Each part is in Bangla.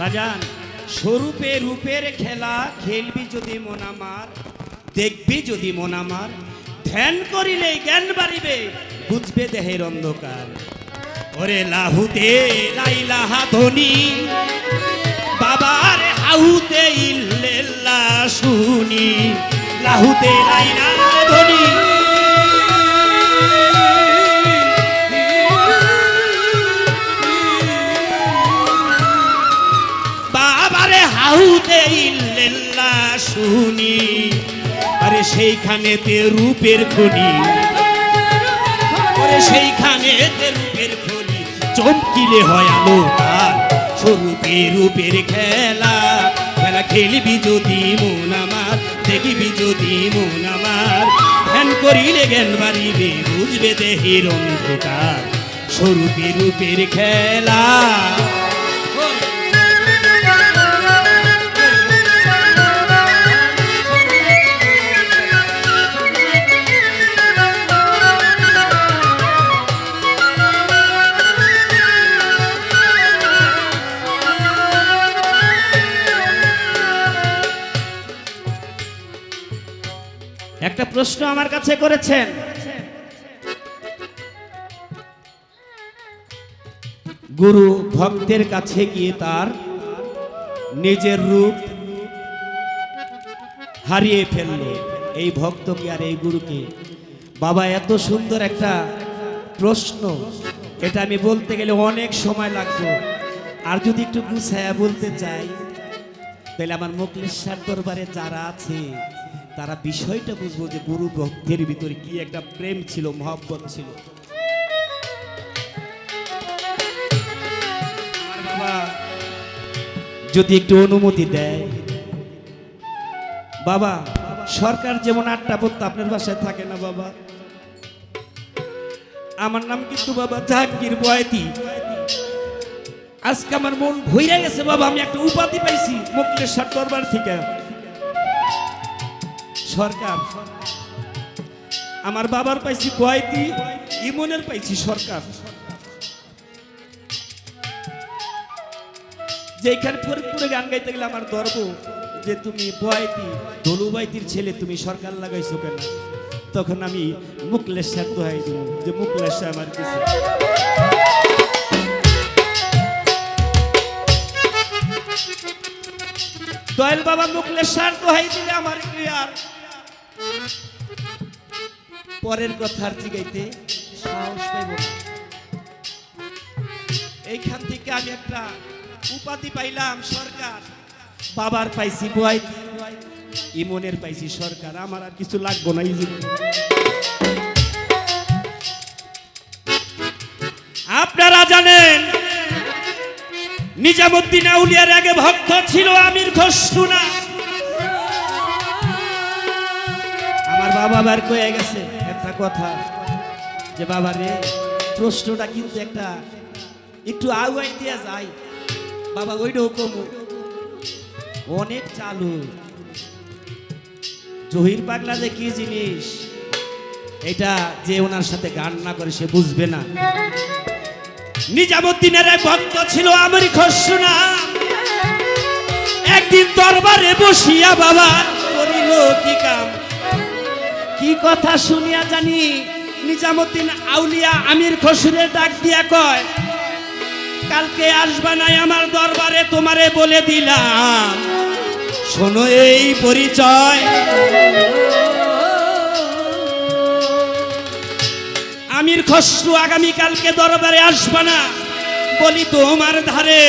বাজান, স্বরূপে রূপের খেলা খেলবি যদি মন আমার, দেখবি যদি মন আমার, ধ্যান করিলে জ্ঞান বাড়িবে, বুঝবে দেহের অন্ধকার। ওরে লাহুতে লাইলাহা ধনী বাবার হাউতে ইল্লেল্লা শুনি, লাহুতে লাইলা ধনী হাউতে ইল্লেল্লা শুনি। সেইখানেতে রূপের খনি। ওরে সেইখানেতে রূপের খনি। চমকিলে হয় আলো তার। স্বরূপে রূপের খেলা। খেলা খেলবি যদি মন আমার, দেখিবি যদি মন আমার। ধ্যান করিলে জ্ঞান বাড়িবে, বুঝবে দেহের অন্ধকার। স্বরূপে রূপের খেলা। প্রশ্ন আমার কাছে করেছেন। গুরু ভক্তের কাছে গিয়ে তার নিজের রূপ হারিয়ে ফেলল। এই ভক্তকে আর এই গুরুকে। বাবা, এত সুন্দর একটা প্রশ্ন। এটা আমি বলতে গেলে অনেক সময় লাগবে। আর যদি একটু গুছায়া বলতে চাই, তাহলে আমার মোকলেশ্বর দরবারে যারা আছে তারা বিষয়টা বুঝব যে গুরু ভক্তের ভিতরে কি একটা প্রেম ছিল, মহব্বত ছিল। বাবা যদি একটু অনুমতি দেয়। বাবা, সরকার যেমন আটটা পড়তো, আপনার বাসায় থাকে না বাবা? আমার নাম কিন্তু বাবা জাহাঙ্গীর বয়াতি। আজকে আমার মন ভইরা গেছে বাবা, আমি একটা উপাধি পাইছি, মুক্তেশ্বর দরবার থেকে। সরকার। আমার বাবার পাইছি বয়াতি ইমনের পাইছি সরকার। যেখানে ফরিদপুরে গান গাইতে গেলে আমার গর্ব যে তুমি বয়াতি ধলুবাইতির ছেলে, তুমি সরকার লাগাইছো কেন? তখন আমি মুকলেশ্বর দোহাই দিব যে মুকলেশ্বর আমার কিছু দয়াল বাবা মুকলেশ্বর দোহাই দিলে আমার কি আর পরের কথার জিগাইতে সাহস পাইব এইখান থেকে আমি একটা উপাধি পাইলাম সরকার। বাবার পাইছি বয় ইমনের পাইছি সরকার। আমার আর কিছু লাগবো না, এই। আপনারা জানেন, নিজামুদ্দিন আউলিয়ার আগে ভক্ত ছিল আমির খসরুনা আমার বাবা বার কয়ে গেছে কথা যে বাবা রে, প্রশ্নটা কিন্তু একটা একটু আগুয়াই দিয়ে যায়। বাবা ওইটাও কমু। অনেক চালু। জহির পাগলা যে কি জিনিস? এটা যে ওনার সাথে গান না করে সে বুঝবে না। নিজামুদ্দিনের এক ভক্ত ছিল আমরি খসুনা একদিন দরবারে বসিয়া বাবা করিল কি কাম কি কথা শুনিয়া জানি নিজামুদ্দিন আউলিয়া আমির খসুরের ডাক দিয়া কয়, কালকে আসবা নাই আমার দরবারে, তোমারে বলে দিলাম। শোনো এই পরিচয়। আমির খসরু আগামী কালকে দরবারে আসবা না, বলি তোমার ধারে।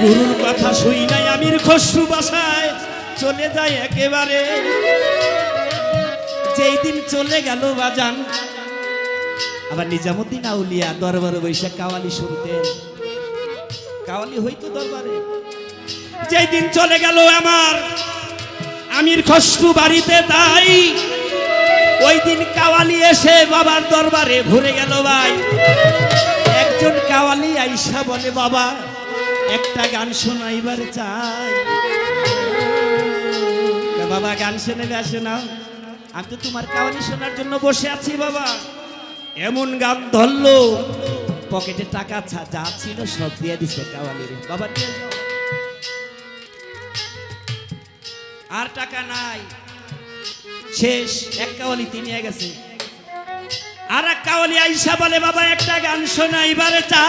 গুরুর কথা শুই নাই আমির খসরু বাসায়, চলে যায় একেবারে। যেই দিন চলে গেল বাজান, আবার নিজামুদ্দিন আউলিয়া দরবারে বৈশা কাওয়ালি শুনতেন। কাওয়ালি হইতো দরবারে। যেই দিন চলে গেল আমার আমির খসরু বাড়িতে তাই ওই দিন কাওয়ালি এসে বাবার দরবারে ভরে গেল ভাই। একজন কাওয়ালি আইসা বলে, বাবা, একটা গান শোনাইবার চাই। বাবা গান শুনে আসে না। আমি তো তোমার কাওয়ালি শোনার জন্য বসে আছি বাবা। এমন গান ধরলো, পকেটে টাকা যা ছিল সব দিয়ে দিছে কাওয়ালি বাবা আর টাকা নাই। শেষ, এক কাওয়ালি তিনি গেছে। আর এক কাওয়ালি আইসা বলে, বাবা, একটা গান শোনাইবারে চা।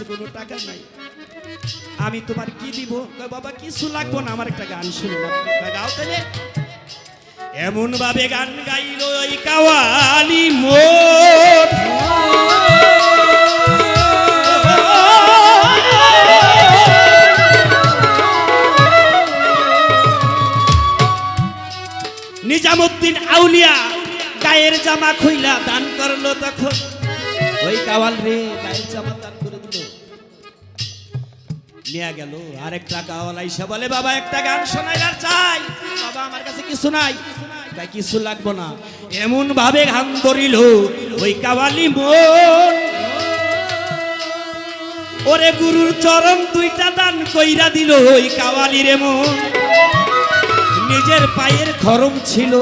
কাছে কোনো টাকা নাই। আমি তোমার কি দিব? বাবা, কিছু লাগবো না, আমার একটা গান শুনে গাও তাহলে। এমন ভাবে গান গাইল ওই কাওয়ালি মোর। নিজামুদ্দিন আউলিয়া গায়ের জামা খুইলা দান করল তখন। ওই কাওয়াল রে, গায়ের জামা দান দিল নিয়ে গেল আরেকটা কাওয়াল আইসা বলে, বাবা, একটা গান শোনাইবার চাই। বাবা, আমার কাছে কিছু নাই। তাই কিছু লাগবো না। এমন ভাবে গান ধরিল ওই কাওয়ালি মন। ওরে গুরুর চরণ দুইটা দান কইরা দিল ওই কাওয়ালি রে মন। নিজের পায়ের খরম ছিল,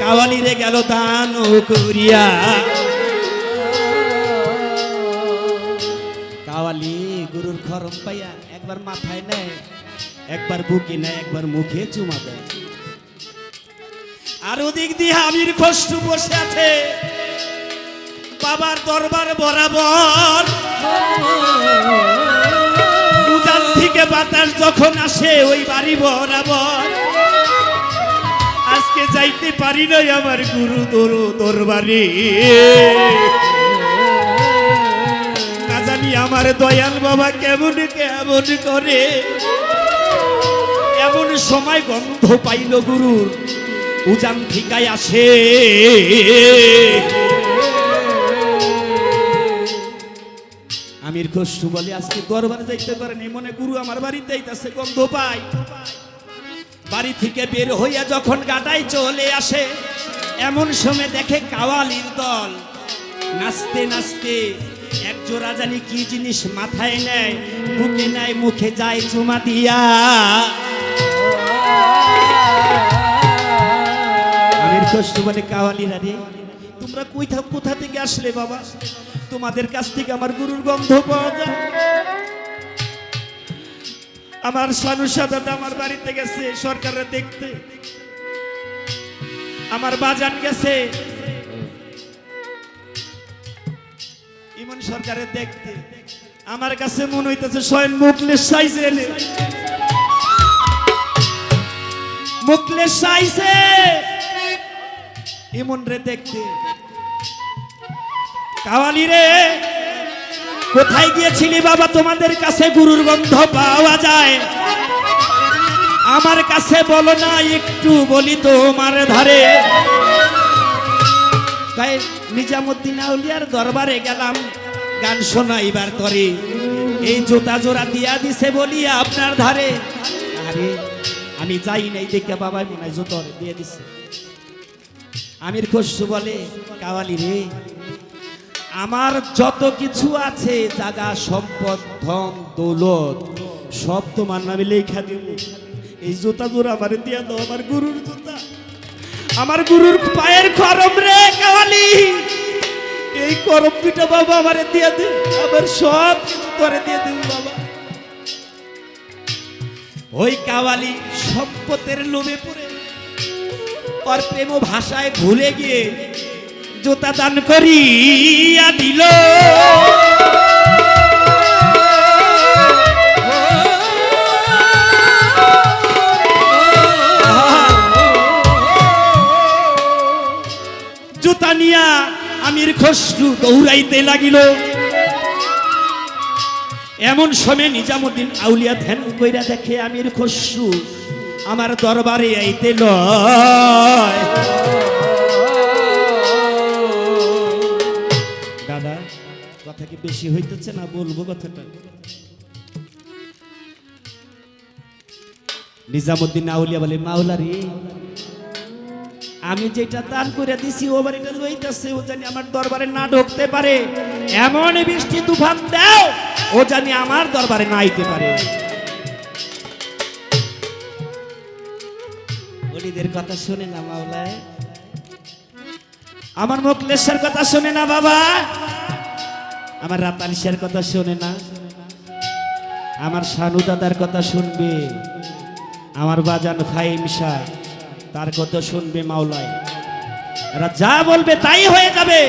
কাওয়ালিরে গেল দান ও করিয়া পাইয়া একবার মাথায় নেয়, একবার বুকে নেয়, একবার মুখে চুমা দেয়। আর ওদিক দিয়ে আমির কষ্ট বসে আছে। বাবার দরবার বরাবর। উজান থেকে বাতাস যখন আসে, ওই বাড়ি বরাবর। আজকে যাইতে পারি নাই আমার গুরু দরু দরবারে। আমার দয়াল বাবা কেমন কেমন করে? এমন সময় গন্ধ পাইল গুরুর উজান ঠিকায় আসে। আমির খসরু বলে, আজকে দরবারে যাইতে পারেনি। মনে গুরু, আমার বাড়িতে যাইতেছে গন্ধ পাই। বাড়ি থেকে বের হইয়া যখন গাটায় চলে আসে, এমন সময় দেখে কাওয়ালির দল। নাচতে নাচতে এক জোড়া জানি কি জিনিস মাথায় নেয়, বুকে নেয় মুখে যায় চুমা দিয়া। আমির কষ্ট বলে কাওয়ালিরা রে, তোমরা কোথা কোথা থেকে আসলে বাবা? তোমাদের কাছ থেকে আমার গুরুর গন্ধ পাওয়া যায়। আমার সানু দাদা আমার বাড়িতে গেছে সরকারে দেখতে। আমার বাজান গেছে ইমন সরকারে দেখতে। আমার কাছে মনে হইতেছে স্বয়ং মুখলের সাইজে এলে। মুখলের সাইজে। ইমন রে দেখতে। কাওয়ালি রে, কোথায় গিয়েছিলি বাবা? তোমাদের কাছে গুরুর গন্ধ পাওয়া যায়। আমার কাছে বলো না, একটু বলি তোমার ধারে। নিজামুদ্দিন আউলিয়ার দরবারে গেলাম। গান শোনাইবার করে। এই জোতা জোড়া দিয়া দিছে বলি আপনার ধারে। আরে, আমি যাই নাই দেখে বাবা মনে হয় জোতর দিয়ে দিছে। আমির খসরু বলে, কাওয়ালি রে, আমার যত কিছু আছে, জাগা, সম্পদ, ধন, দৌলত, সব তোমার নামে লেখা দিব। এই জুতা জোড়া আমার দিয়া দাও, আমার গুরুর জুতা। আমার গুরুর পায়ের খরম রে, কাওয়ালি। এই করম পিঠা বাবা আমারে দিয়ে দে। আমার সব কিছু করে দিয়ে দিন বাবা। ওই কাওয়ালি সম্পদের লোভে পড়ে। আর প্রেম ভাষায় ভুলে গিয়ে জোতা দান করিয়া দিল। খসরু দৌড়াইতে লাগিল। এমন সময় নিজামুদ্দিন আউলিয়া ধ্যান কইরা দেখে, আমির খসরু, আমার দরবারে আইতে লয়। দাদা, কথা কি বেশি হইতেছে না বলব কথাটা? নিজামুদ্দিন আউলিয়া বলে মাওলা রে আমি যেটা দান করে দিছি, ও বাড়িটা লইতেছে, ও জানি আমার দরবারে না ঢুকতে পারে। এমন বৃষ্টি তুফান দাও, ও জানি আমার দরবারে না আইতে পারে। মুরিদের কথা শুনে না মাওলায়। আমার মোকলেশের কথা শুনে না বাবা। আমার রাতানিসের কথা শুনে না। আমার শানু দাদার কথা শুনবে। আমার বাজান ফাইম শাহ তার কথা শুনবে মাওলায়। এরা যা বলবে তাই হয়ে যাবে।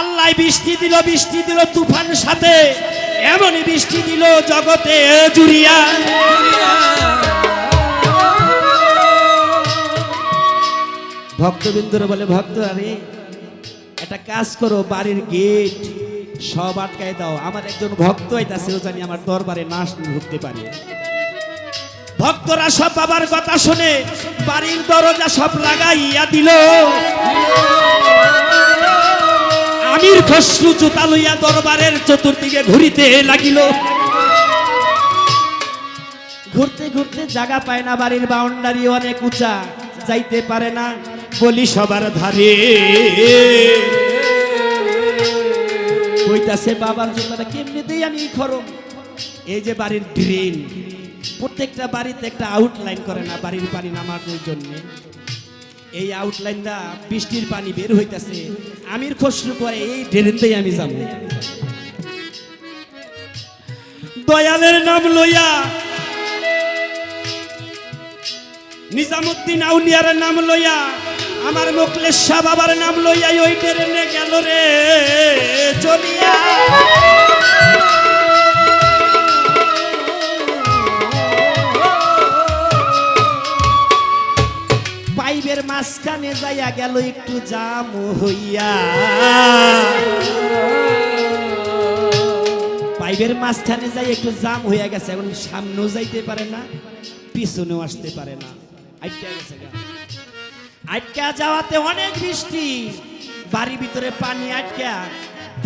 আল্লাহ বৃষ্টি দিল বৃষ্টি দিল তুফানের সাথে। এমনই বৃষ্টি দিল জগতে জুড়িয়া। ভক্তবিন্দুরা বলে, ভক্ত, আরে একটা কাজ করো, বাড়ির গেট সব আটকায় দাও। আমার একজন ভক্ত আইতাছে জানি আমার দরবারে নাচ ঢুকতে পারে। ভক্তরা সব বাবার কথা শুনে বাড়ির দরজা সব লাগাইয়া দিল। আমির খসরু জুতা লইয়া দরবারের চতুর্দিকে ঘুরিতে লাগিল। ঘুরতে ঘুরতে জায়গা পায় না বাড়ির বাউন্ডারি অনেক উঁচা, যাইতে পারে না বলি সবার ধারে। কইতাছে বাবার জুতাটা কেমনি দেই আমি খরম। এই যে বাড়ির ড্রেন প্রত্যেকটা বাড়িতে একটা আউটলাইন করে না, বাড়ির পানি নামানোর জন্য। এই আউটলাইনটা বৃষ্টির পানি বের হইতেছে। আমির খসরু করে এই ড্রেনতেই আমি যাব। দয়ালের নাম লইয়া নিজামুদ্দিন আউলিয়ার নাম লইয়া, আমার মোকলেশ বাবার নাম লইয়া ওই ট্রেনে গেল রে, চলিয়া। মাঝখানে যাইয়া গেল, একটু জাম হইয়া। পাইবের মাঝখানে যাই একটু জাম হইয়া গেছে, এখন সামনেও যাইতে পারে না, পিছনেও আসতে পারে না। আটকা গেছে আটকা যাওয়াতে অনেক বৃষ্টি। বাড়ির ভিতরে পানি আটকা,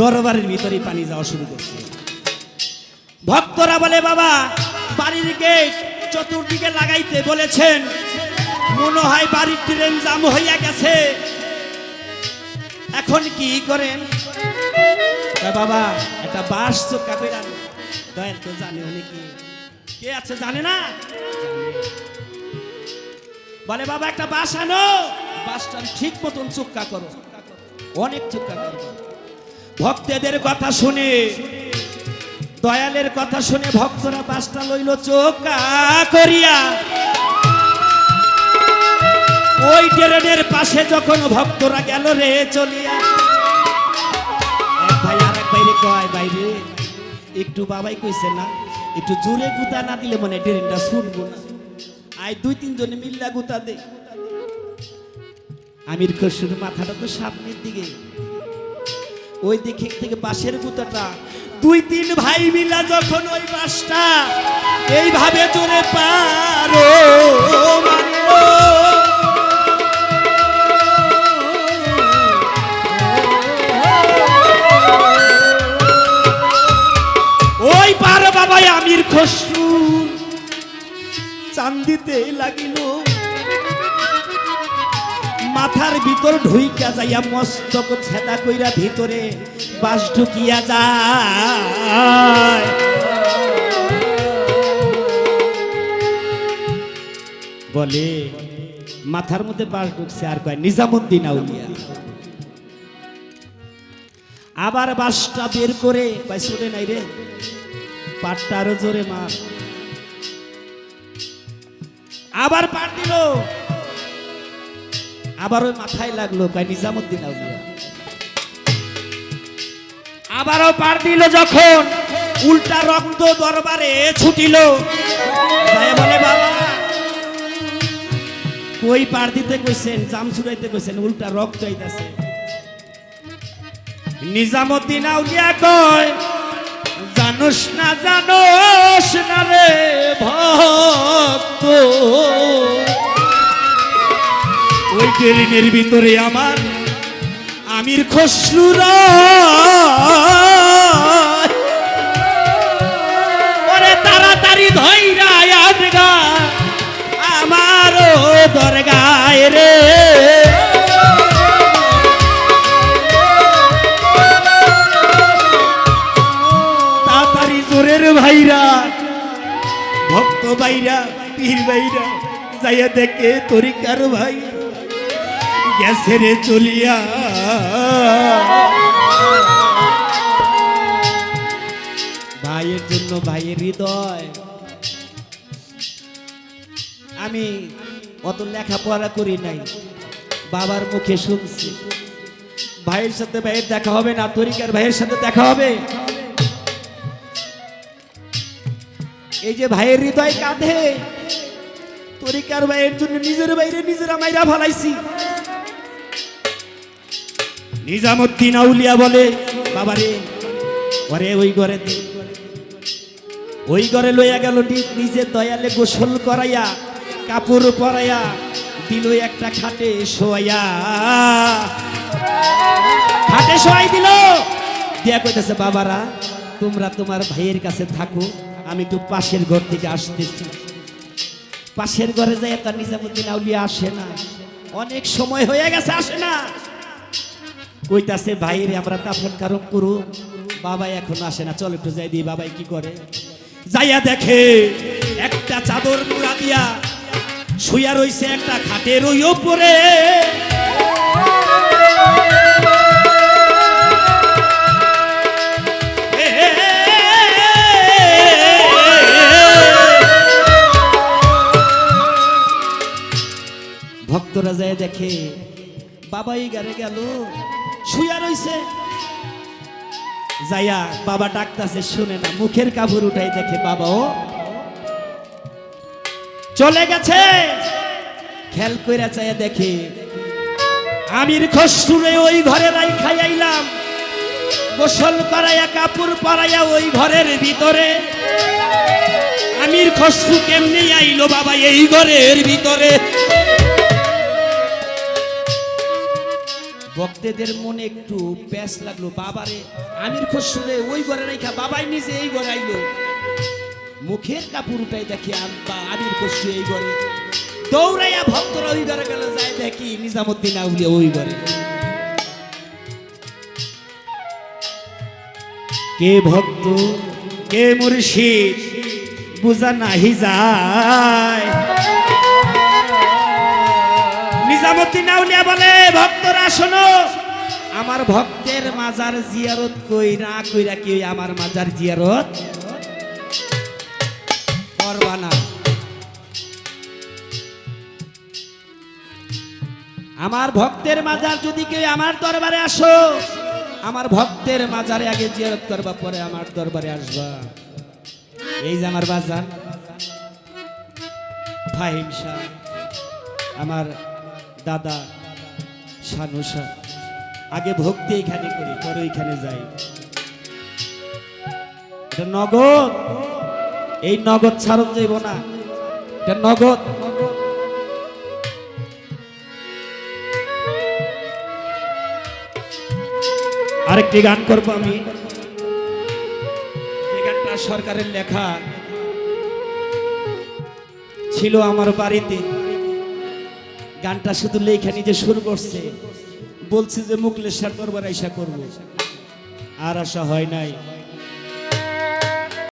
দরবারের ভিতরে পানি যাওয়া শুরু করছে। ভক্তরা বলে, বাবা, বাড়ির গেট চতুর্দিকে লাগাইতে বলেছেন মনে হয় বাড়ির ট্রেন জাম হইয়া গেছে। এখন কি করেন? বাবা, একটা বাস চোখা করে দয়াল তো জানে অনেকে কে? আছে জানে না? বলে, বাবা, একটা বাস আনো। বাসটা ঠিক মতন চুক্কা করো। অনেক চুক্কা করো। ভক্তদের কথা শুনে, দয়ালের কথা শুনে ভক্তরা বাসটা লইল চোখা করিয়া ওই ট্রেনের পাশে যখন ভক্তরা গেল রে চলিয়া। একটু বাবাই কইছে না, একটু জোরে গুতা না দিলে মনে ট্রেনটা শুনব না। আয় দুই তিনজনে মিল্লা গুতা দে। আমির খসরুর মাথাটা তো সামনের দিকে। ওই দিকে থেকে বাঁশের গুতাটা। দুই তিন ভাই মিলা যখন ওই বাসটা এইভাবে জোরে পারো মারলো। আমির খসরু। চান্দিতে লাগিল। মাথার ভিতর ঢুইকা যাইয়া মস্তক ছেদা কইরা ভিতরে বাস ঢুকিয়া যায়। বলে, মাথার মধ্যে বাস ঢুকছে আর কয়, নিজামুদ্দিন আউলিয়া। আবার বাসটা বের করে, কয়, শুনে নাই রে পাটটা আরও জোরে মার। আবার পাট দিল। আবার ওই মাথায় লাগল, কয় নিজামুদ্দিন আবারও পার দিল যখন, উল্টা রক্ত দরবারে ছুটিল। বলে, বাবা, কই পার দিতে কইছেন, জাম ছুড়াইতে কইছেন, উল্টা রক্ত আইতাছে। নিজামুদ্দিন আউলিয়া কয় জানোস না জানোস না রে ভক্ত। ওই ট্রেনের ভিতরে আমার আমির খসরুর ভক্ত ভাইরা পীর ভাইরা যাইয়া দেখে তরিকার ভাই গেছে রে চলিয়া। ভাইয়ের জন্য ভাইয়ের হৃদয়। আমি অত লেখাপড়া করি নাই, বাবার মুখে শুনছি। ভাইয়ের সাথে ভাইয়ের দেখা হবে না, তরিকার ভাইয়ের সাথে দেখা হবে? এই যে ভাইয়ের হৃদয় কাঁধে তরিকার ভাইয়ের জন্য নিজের বাইরে নিজেরা মাইরা ফালাইছি? নিজামুদ্দিন আউলিয়া বলে, বাবারে, ঘরে ওই ঘরে ওই ঘরে লইয়া গেল নিজে দয়ালে গোসল করাইয়া, কাপড় পরাইয়া, দিল একটা খাটে শোয়া খাটে শোয়াই দিল। দিয়া কইতেছে, বাবারা, তোমরা তোমার ভাইয়ের কাছে থাকো। আমি একটু পাশের ঘর থেকে আসতেছি। পাশের ঘরে যাই তার নিজামুদ্দিন আউলিয়া আসে না। অনেক সময় হয়ে গেছে, আসে না। কইতাছে, ভাইরে, আমরা তাফন কারণ করু। বাবা এখন আসে না। চল একটু যাই দিই, বাবাই কি করে? যাইয়া দেখে একটা চাদর মুড়া দিয়া শুয়া রইছে একটা খাটের ওই ওপরে। দেখে বাবাই গারে গেল, শুয়া রইছে। যাইয়া বাবা ডাকতাছে, শুনে না, মুখের কাপড় উঠাই দেখে বাবাও চলে গেছে। খেল কইরা চাইয়া দেখে, আমির খসরুরে ওই ঘরে রাই খাইয়াইলাম গোসল করাইয়া, কাপড় পরাইয়া ওই ঘরের ভিতরে। আমির খসরু কেমনি আইলো বাবা এই ঘরের ভিতরে? ভক্তদের মনে একটু প্যাস লাগল। বাবারে, আমির খসরুরে ওই ঘরে রাইখা, বাবাই নিজে এই ঘরে আইলো। মুখের কাপড় উঠাই দেখি আমির খসরু এই ঘরে। দৌড়াইয়া ভক্তরা ওই ঘরে গেল যায়, দেখি নিজামুদ্দিন আউলিয়া ওই ঘরে। কে ভক্ত, কে মুর্শিদ, বুঝা নাহি যায়। নিজামুদ্দিন আউলিয়া বলে, ভক্তরা শোনো, আমার ভক্তের মাজার জিয়ারত কই না কইরা কি আমার মাজার জিয়ারত? করবা না। আমার ভক্তের মাজার যদি কেউ আমার দরবারে আসো, আমার ভক্তের মাজারে আগে জিয়ারত করবা, পরে আমার দরবারে আসবা। এই যে আমার বাজার। ফাহিম শাহ আমার দাদা শাহ, আগে ভক্তি এখানে করি, পরে ওইখানে যাই। নগদ। এই নগদ ছাড়ন যাইব না। এটা নগদ। আরেকটি গান করব আমি। গানটা সরকারের লেখা। ছিল আমার বাড়িতে। গানটা শুধু লেখা নিজে শুরু করছে। বলছে যে মুকলেশ্বর দরবার আইসা করব। আর আশা হয় নাই।